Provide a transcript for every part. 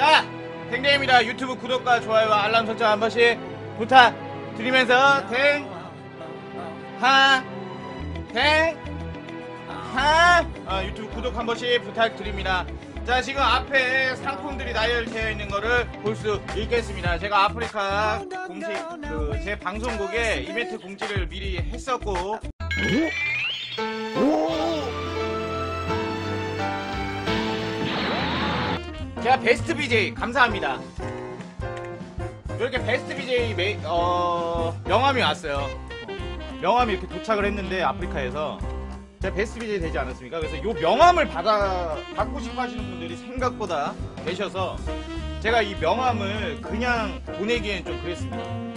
자, 댕댕입니다. 유튜브 구독과 좋아요와 알람 설정 한 번씩 부탁드리면서 댕, 하, 댕, 하, 어, 유튜브 구독 한 번씩 부탁드립니다. 자, 지금 앞에 상품들이 나열되어 있는 거를 볼 수 있겠습니다. 제가 아프리카 공식 그 제 방송국에 이벤트 공지를 미리 했었고 제가 베스트 BJ 감사합니다. 이렇게 베스트 BJ 메, 어, 명함이 왔어요. 어, 명함이 이렇게 도착을 했는데 아프리카에서 제가 베스트 BJ 되지 않았습니까? 그래서 이 명함을 받아 받고 싶어 하시는 분들이 생각보다 계셔서 제가 이 명함을 그냥 보내기엔 좀 그랬습니다.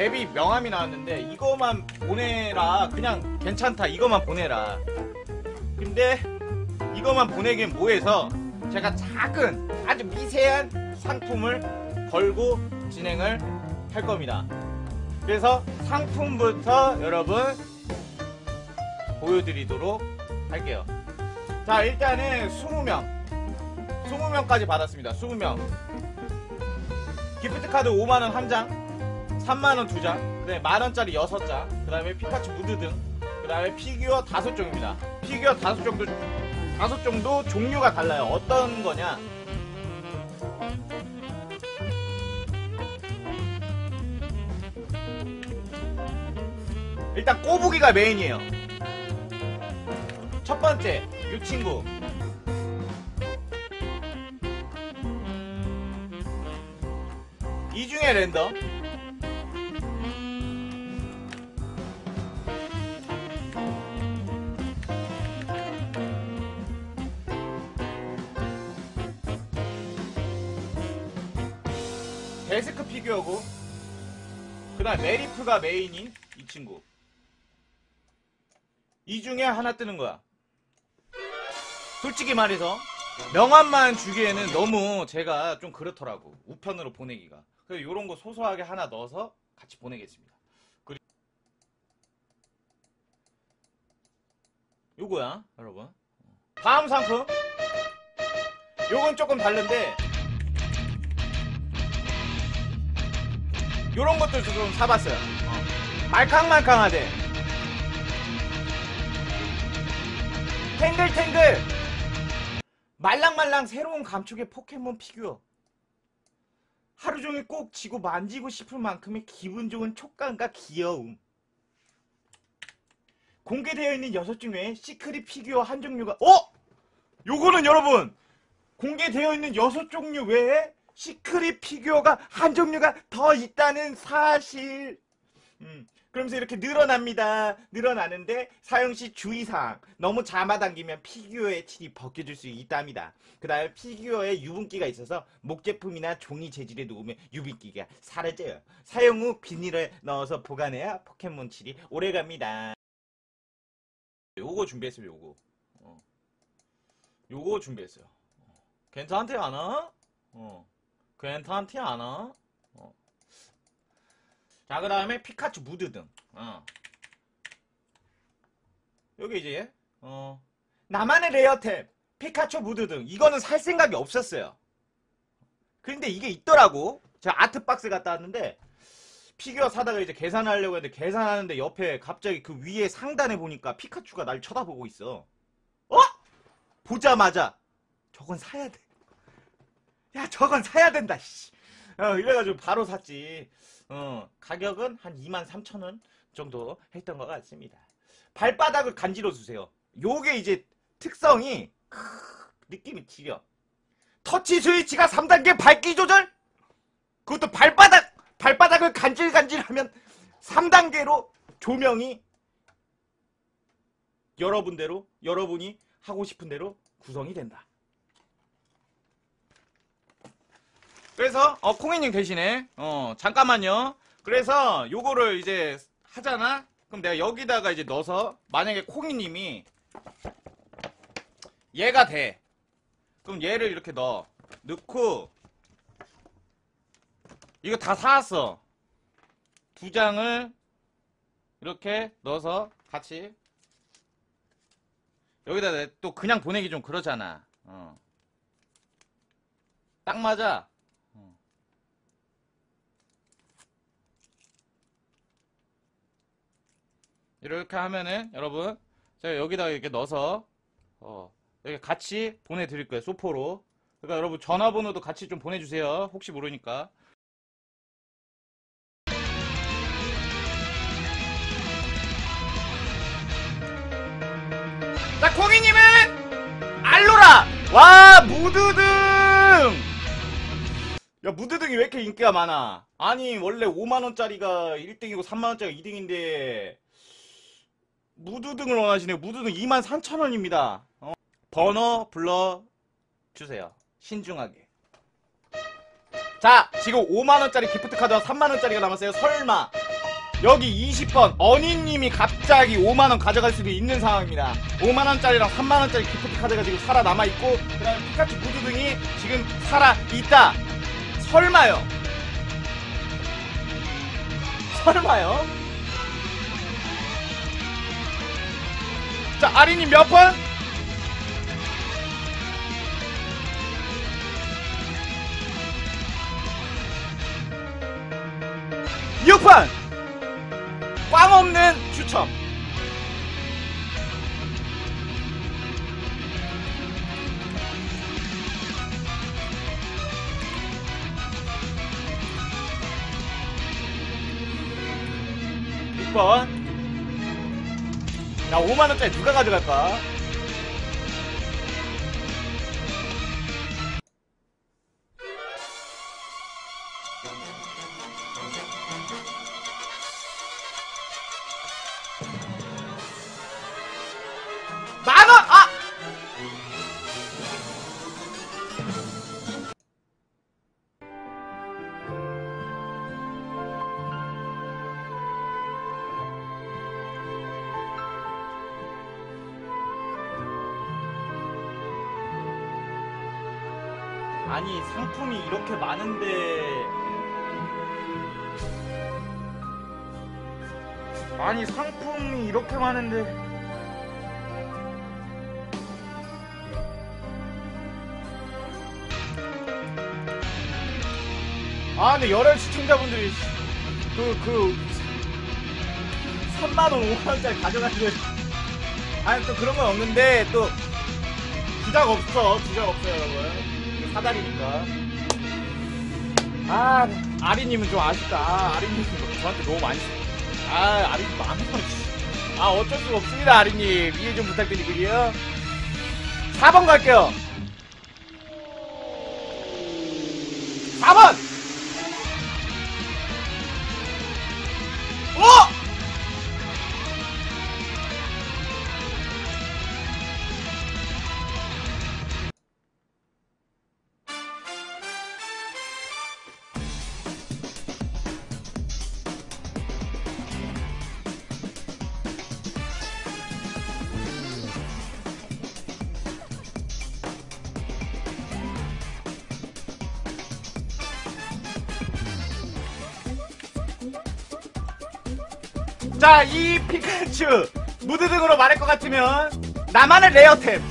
데뷔 명함이 나왔는데 이거만 보내라. 그냥 괜찮다. 이거만 보내라. 근데 이거만 보내기엔 뭐해서 제가 작은 아주 미세한 상품을 걸고 진행을 할 겁니다. 그래서 상품부터 여러분 보여드리도록 할게요. 자 일단은 20명. 20명까지 받았습니다. 20명. 기프트카드 5만원 한장 3만원 2장, 그 다음에 만원짜리 6장, 그 다음에 피카츄 무드 등, 그 다음에 피규어 5종입니다. 피규어 5 정도, 5 정도 종류가 달라요. 어떤 거냐? 일단 꼬부기가 메인이에요. 첫 번째, 이 친구. 이 중에 랜덤. 피규어고. 그 다음 메리프가 메인인 이 친구. 이 중에 하나 뜨는 거야. 솔직히 말해서 명함만 주기에는 너무 제가 좀 그렇더라고 우편으로 보내기가. 그래서 요런 거 소소하게 하나 넣어서 같이 보내겠습니다. 그리고 요거야 여러분. 다음 상품. 요건 조금 다른데 요런 것들 좀 사봤어요. 어. 말캉말캉하대. 탱글탱글. 말랑말랑 새로운 감촉의 포켓몬 피규어. 하루 종일 꼭 쥐고 만지고 싶을 만큼의 기분 좋은 촉감과 귀여움. 공개되어 있는 여섯 중에 시크릿 피규어 한 종류가 어? 요거는 여러분 공개되어 있는 여섯 종류 외에 시크릿 피규어가 한 종류가 더 있다는 사실. 음, 그러면서 이렇게 늘어납니다. 늘어나는데 사용 시 주의사항. 너무 잡아당기면 피규어의 칠이 벗겨질 수 있답니다. 그 다음에 피규어에 유분기가 있어서 목제품이나 종이 재질에 놓으면 유분기가 사라져요. 사용 후 비닐을 넣어서 보관해야 포켓몬 칠이 오래갑니다. 요거 준비했어요, 요거. 어. 요거 준비했어요. 괜찮대, 않아? 어. 괜찮지 않아? 어. 자, 그 다음에 피카츄 무드 등. 어. 여기 이제, 어. 나만의 레어템. 피카츄 무드 등. 이거는 살 생각이 없었어요. 근데 이게 있더라고. 제가 아트박스 갔다 왔는데, 피규어 사다가 이제 계산하려고 했는데, 계산하는데 옆에 갑자기 그 위에 상단에 보니까 피카츄가 날 쳐다보고 있어. 어? 보자마자, 저건 사야 돼. 야 저건 사야 된다 씨. 어, 이래가지고 바로 샀지. 어, 가격은 한 2만 3천 원 정도 했던 것 같습니다. 발바닥을 간지러 주세요. 요게 이제 특성이 크, 느낌이 지려. 터치 스위치가 3단계 밝기 조절? 그것도 발바닥 발바닥을 간질간질하면 3단계로 조명이 여러분대로 여러분이 하고 싶은 대로 구성이 된다 그래서 어 콩이님 대신에 어 잠깐만요. 그래서 요거를 이제 하잖아. 그럼 내가 여기다가 이제 넣어서 만약에 콩이님이 얘가 돼. 그럼 얘를 이렇게 넣어. 넣고 이거 다 사왔어. 두 장을 이렇게 넣어서 같이 여기다 내- 또 그냥 보내기 좀 그러잖아 어. 딱 맞아 이렇게 하면은 여러분 제가 여기다가 이렇게 넣어서 어, 여기 같이 보내드릴 거예요 소포로 그러니까 여러분 전화번호도 같이 좀 보내주세요 혹시 모르니까 자, 콩이님은 알로라! 와, 무드등! 야, 무드등이 왜 이렇게 인기가 많아? 아니, 원래 5만원짜리가 1등이고 3만원짜리가 2등인데, 무드등을 원하시네요. 무드등 2만 3천원입니다. 어? 번호 불러주세요. 신중하게. 자, 지금 5만원짜리 기프트카드와 3만원짜리가 남았어요. 설마. 여기 20번 어니님이 갑자기 5만원 가져갈 수도 있는 상황입니다 5만원짜리랑 3만원짜리 기프트 카드가 지금 살아남아있고 그 다음에 피카츄 무드 등이 지금 살아있다 설마요 설마요 자 아리님 몇 번? 육번 꽝 없는 추첨. 육번 야, 5만원짜리 누가 가져갈까? 아니 상품이 이렇게 많은데. 아니 상품이 이렇게 많은데. 아 근데 열혈 시청자분들이 그그 3만원 5만원짜리 가져가시고 아니 또 그런 건 없는데 또 주작 없어 주작 없어요 여러분 사다리니까. 아 아리님은 좀 아쉽다. 아, 아리님은 저한테 너무 많이 써. 아 아리님 많은 아 어쩔 수가 없습니다 아리님. 이해 좀 부탁드리고요. 4번 갈게요. 4번 자, 이 피카츄 무드 등으로 말할 것 같으면 나만의 레어템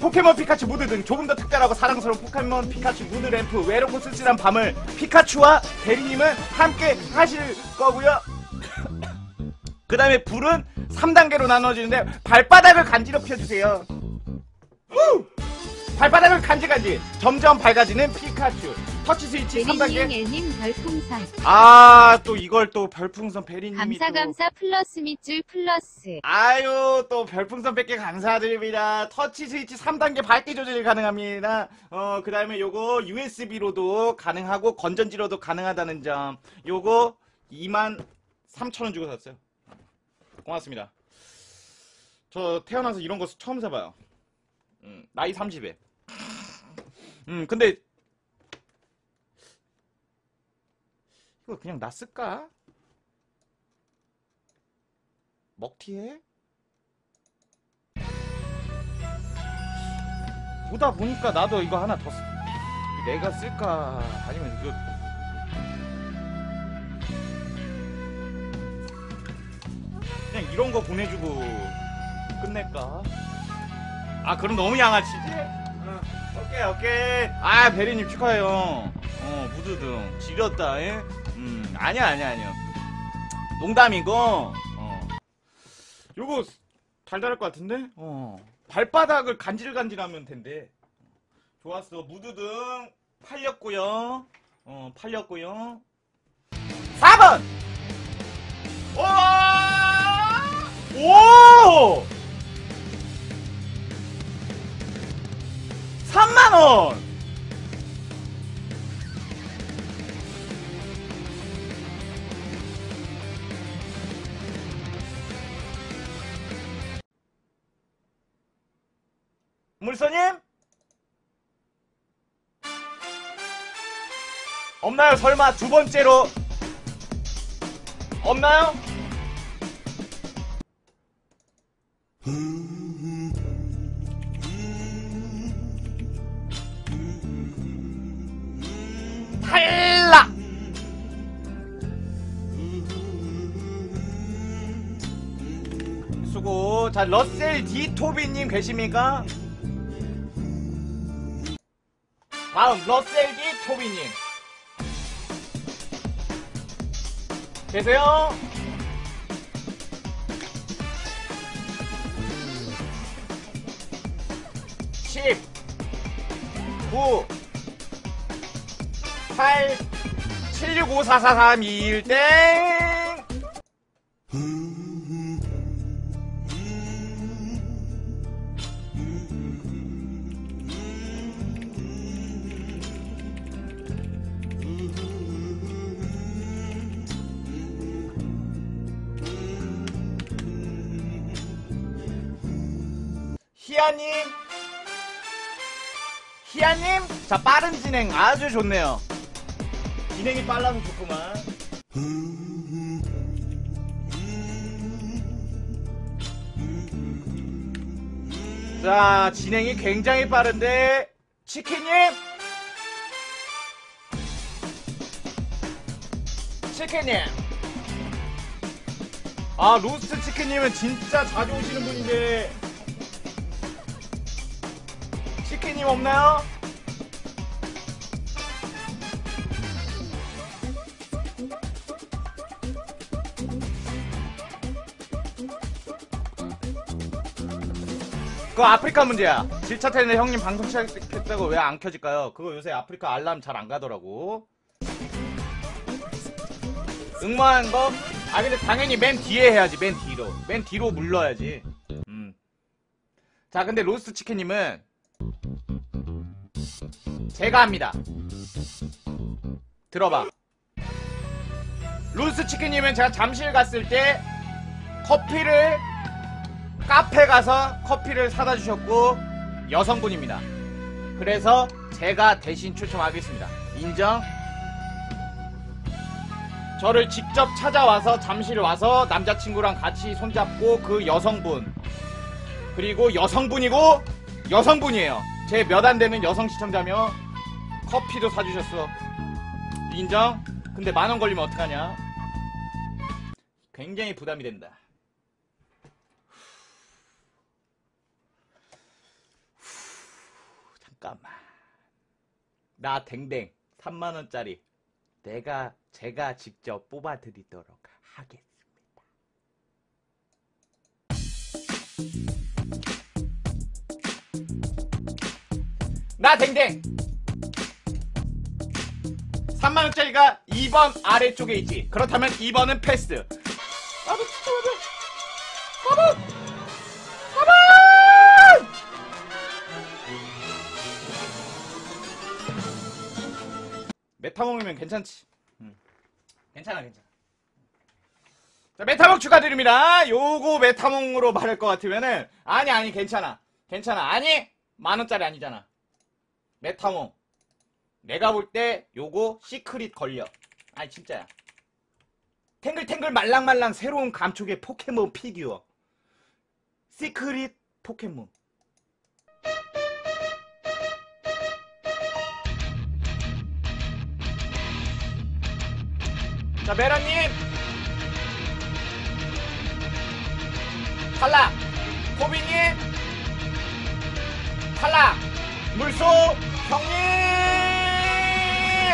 포켓몬 피카츄 무드 등 조금 더 특별하고 사랑스러운 포켓몬 피카츄 무드 램프 외롭고 쓸쓸한 밤을 피카츄와 대리님은 함께 하실 거고요. 그 다음에 불은 3단계로 나눠지는데 발바닥을 간지럽혀 주세요. 후! 발바닥을 간질간질 점점 밝아지는 피카츄 터치 스위치 3단계. 베리님 별풍선. 아 또 이걸 또 별풍선 베리님이 감사 또. 감사 플러스 밑줄 플러스. 아유 또 별풍선 100개 감사드립니다. 터치 스위치 3단계 밝기 조절이 가능합니다. 어 그 다음에 요거 USB로도 가능하고 건전지로도 가능하다는 점. 요거 2만 3천원 주고 샀어요. 고맙습니다. 저 태어나서 이런 거 처음 사봐요. 음, 나이 30에. 음 근데 이거 그냥 놨을까? 먹튀해? 보다 보니까 나도 이거 하나 더 쓰... 내가 쓸까 아니면 이거 그냥 이런 거 보내주고 끝낼까? 아 그럼 너무 양아치지? 응. 오케이 오케이 아 베리님 축하해요 어 무드등 지렸다 예? 음 아니야 아니야 아니야 농담이고 어 요거 달달할 것 같은데? 어 발바닥을 간질간질하면 된대 좋았어 무드등 팔렸고요 어 팔렸고요 4번 오! 오! 3만원! 물소님? 없나요? 설마 두 번째로 없나요? 탈락! 수고. 자, 러셀 D 토비님 계십니까? 다음, 러셀 D 토비님. 계세요? 십, 구, 8 7654431 땡! 희아님 희아님 자 빠른 진행 아주 좋네요 진행이 빨라서 좋구만. 자, 진행이 굉장히 빠른데, 치킨님! 치킨님! 아, 로스트 치킨님은 진짜 자주 오시는 분인데, 님 없나요? 그거 아프리카 문제야. 질차 때문에 형님 방송 시작했다고 왜 안 켜질까요? 그거 요새 아프리카 알람 잘 안 가더라고. 응모한 거? 아 근데 당연히 맨 뒤에 해야지. 맨 뒤로. 맨 뒤로 물러야지. 음. 자 근데 로스트 치킨님은 제가 합니다. 들어봐. 로스트 치킨님은 제가 잠실 갔을 때 커피를 카페 가서 커피를 사다 주셨고 여성분입니다. 그래서 제가 대신 추첨하겠습니다. 인정? 저를 직접 찾아와서 잠실 와서 남자친구랑 같이 손잡고 그 여성분 그리고 여성분이고 여성분이에요. 제 몇 안 되는 여성 시청자며 커피도 사주셨어. 인정? 근데 만 원 걸리면 어떡하냐? 굉장히 부담이 된다. 잠깐만. 나 댕댕 3만원짜리 내가 제가 직접 뽑아드리도록 하겠습니다. 나 댕댕 3만원짜리가 2번 아래쪽에 있지. 그렇다면 2번은 패스. 아, 왜 그래? 4번! 4번! 메타몽이면 괜찮지. 음. 괜찮아, 괜찮아. 자, 메타몽 축하드립니다. 요거 메타몽으로 말할 것 같으면은, 아니, 아니, 괜찮아. 괜찮아. 아니, 만원짜리 아니잖아. 메타몽. 내가 볼 때 요거 시크릿 걸려. 아니, 진짜야. 탱글탱글 말랑말랑 새로운 감촉의 포켓몬 피규어. 시크릿 포켓몬. 자, 메라님. 탈락 코비님 탈락 물소 형님!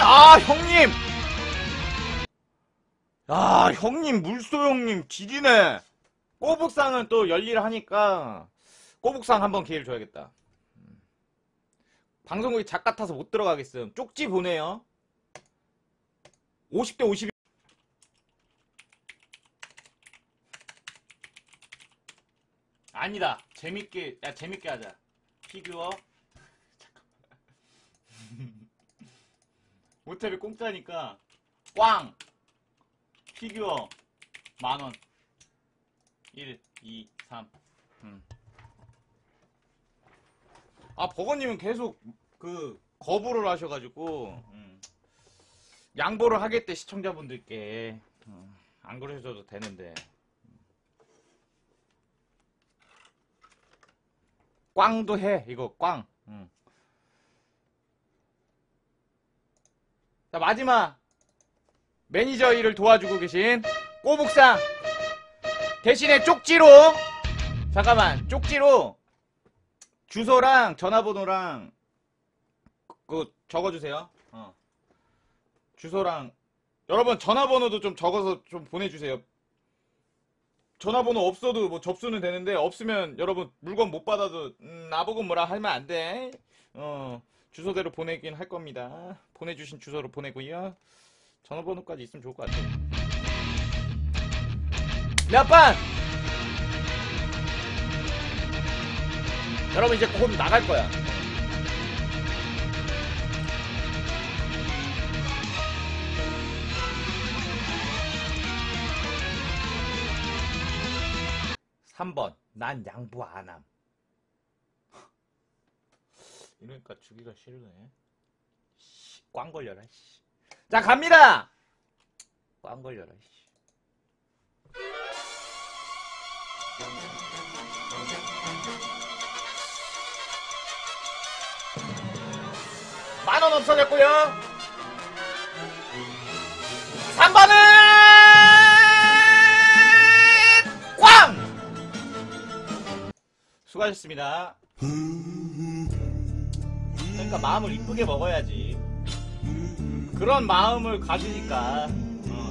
아 형님! 아 형님 물소 형님 지리네. 꼬북상은 또 열일하니까 꼬북상 한번 기회를 줘야겠다. 음. 방송국이 작 같아서 못 들어가겠음. 쪽지 보내요. 50대 50 아니다. 재밌게 야 재밌게 하자. 피규어 어차피 공짜니까 꽝 피규어 만원 1 2 3 음. 아 버거님은 계속 그 거부를 하셔가지고 음. 양보를 하겠대 시청자분들께 음. 안 그러셔도 되는데 꽝도 해 이거 꽝 음. 자 마지막 매니저 일을 도와주고 계신 꼬북상 대신에 쪽지로 잠깐만 쪽지로 주소랑 전화번호랑 그 적어주세요 어. 주소랑 여러분 전화번호도 좀 적어서 좀 보내주세요 전화번호 없어도 뭐 접수는 되는데 없으면 여러분 물건 못 받아도 음, 나보고 뭐라 하면 안 돼. 어 주소대로 보내긴 할 겁니다. 보내주신 주소로 보내고요. 전화번호까지 있으면 좋을 것 같아요. 몇 번? 여러분 이제 곧 나갈 거야. 삼 번 난 양보 안 함. 이러니까 주기가 싫네. 씨, 꽝 걸려라. 씨. 자 갑니다. 꽝 걸려라. 씨. 만원 없어졌고요. 3번은 꽝! 수고하셨습니다. 그러니까 마음을 이쁘게 먹어야지. 그런 마음을 가지니까. 어.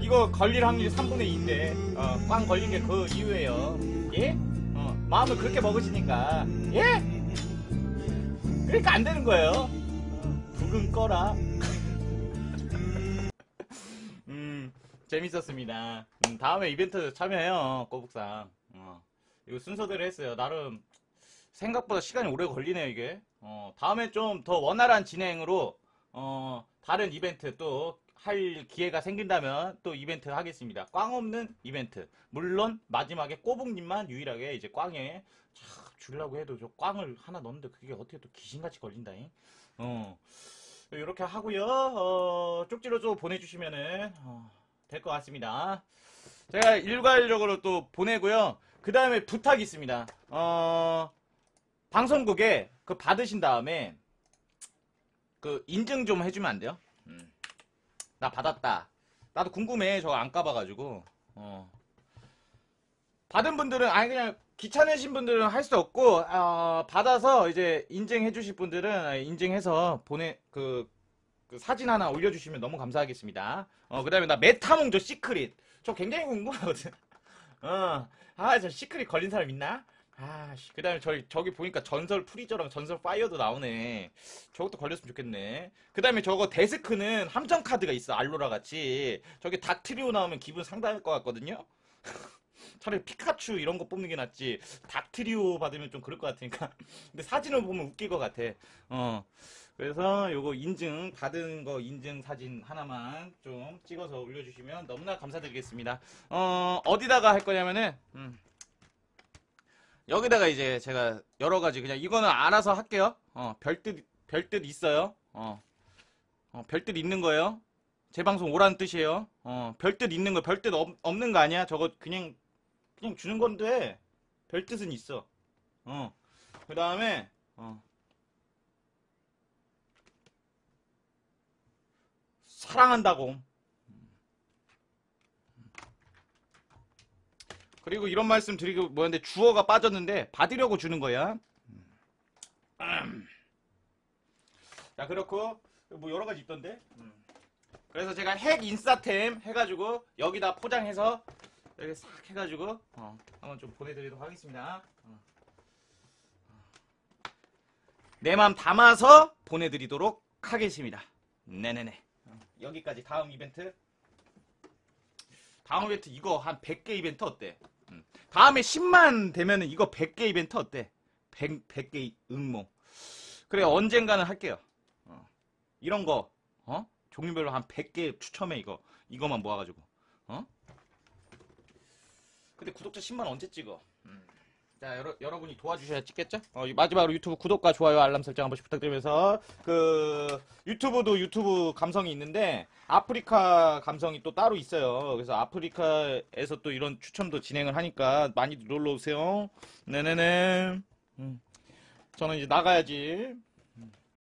이거 걸릴 확률이 3분의 2인데, 어, 꽝 걸린 게 그 이유예요. 예? 어, 마음을 그렇게 먹으시니까. 예? 그러니까 안 되는 거예요. 어, 북은 꺼라. 음, 재밌었습니다. 음, 다음에 이벤트 참여해요, 꼬북상. 어, 이거 순서대로 했어요. 나름 생각보다 시간이 오래 걸리네요, 이게. 어, 다음에 좀 더 원활한 진행으로, 어, 다른 이벤트 또 할 기회가 생긴다면 또 이벤트 하겠습니다. 꽝 없는 이벤트. 물론 마지막에 꼬북님만 유일하게 이제 꽝에 참 주려고 해도 저 꽝을 하나 넣는데 그게 어떻게 또 귀신같이 걸린다잉. 어. 이렇게 하고요. 어, 쪽지로 좀 보내주시면은 어, 될 것 같습니다. 제가 일괄적으로 또 보내고요. 그 다음에 부탁이 있습니다. 어, 방송국에 그 받으신 다음에 그 인증 좀 해주면 안 돼요? 음. 나 받았다. 나도 궁금해. 저거 안 까봐가지고. 어. 받은 분들은 아니 그냥 귀찮으신 분들은 할 수 없고 어, 받아서 이제 인증해 주실 분들은 인증해서 보내 그, 그 사진 하나 올려주시면 너무 감사하겠습니다. 어 그다음에 나 메타몽조 시크릿 저 굉장히 궁금하거든. 어아저 시크릿 걸린 사람 있나? 아씨 그다음에 저기 저기 보니까 전설 프리저랑 전설 파이어도 나오네. 저것도 걸렸으면 좋겠네. 그다음에 저거 데스크는 함정 카드가 있어 알로라 같이. 저기 닥트리오 나오면 기분 상당할 것 같거든요. 차라리 피카츄 이런 거 뽑는 게 낫지. 닥트리오 받으면 좀 그럴 것 같으니까. 근데 사진을 보면 웃길 것 같아. 어. 그래서 요거 인증, 받은 거 인증 사진 하나만 좀 찍어서 올려주시면 너무나 감사드리겠습니다. 어, 어디다가 할 거냐면은, 음. 여기다가 이제 제가 여러 가지 그냥 이거는 알아서 할게요. 어, 별뜻, 별뜻 있어요. 어. 어, 별뜻 있는 거예요. 제 방송 오라는 뜻이에요. 어, 별뜻 있는 거, 별뜻 없, 없는 거 아니야? 저거 그냥, 그냥 주는 건데, 별 뜻은 있어. 어. 그 다음에, 어. 사랑한다고. 그리고 이런 말씀 드리고 뭐였는데 주어가 빠졌는데 받으려고 주는 거야. 음. 자 그렇고 뭐 여러 가지 있던데. 음. 그래서 제가 핵 인싸템 해가지고 여기다 포장해서 여기 싹 해가지고 어, 한번 좀 보내드리도록 하겠습니다. 어. 내맘 담아서 보내드리도록 하겠습니다. 네네네. 어, 여기까지 다음 이벤트. 다음 이벤트 이거 한 100개 이벤트 어때? 음. 다음에 10만 되면은 이거 100개 이벤트 어때? 100, 100개 응모. 그래 언젠가는 할게요. 어. 이런 거 어? 종류별로 한 100개 추첨해 이거. 이거만 모아가지고. 어? 근데 구독자 10만 언제 찍어? 음. 자, 여러, 여러 분이 도와주셔야 찍겠죠? 어, 이 마지막으로 유튜브 구독과 좋아요, 알람 설정 한 번씩 부탁드리면서, 그, 유튜브도 유튜브 감성이 있는데, 아프리카 감성이 또 따로 있어요. 그래서 아프리카에서 또 이런 추첨도 진행을 하니까 많이 놀러 오세요. 네네네. 음. 저는 이제 나가야지.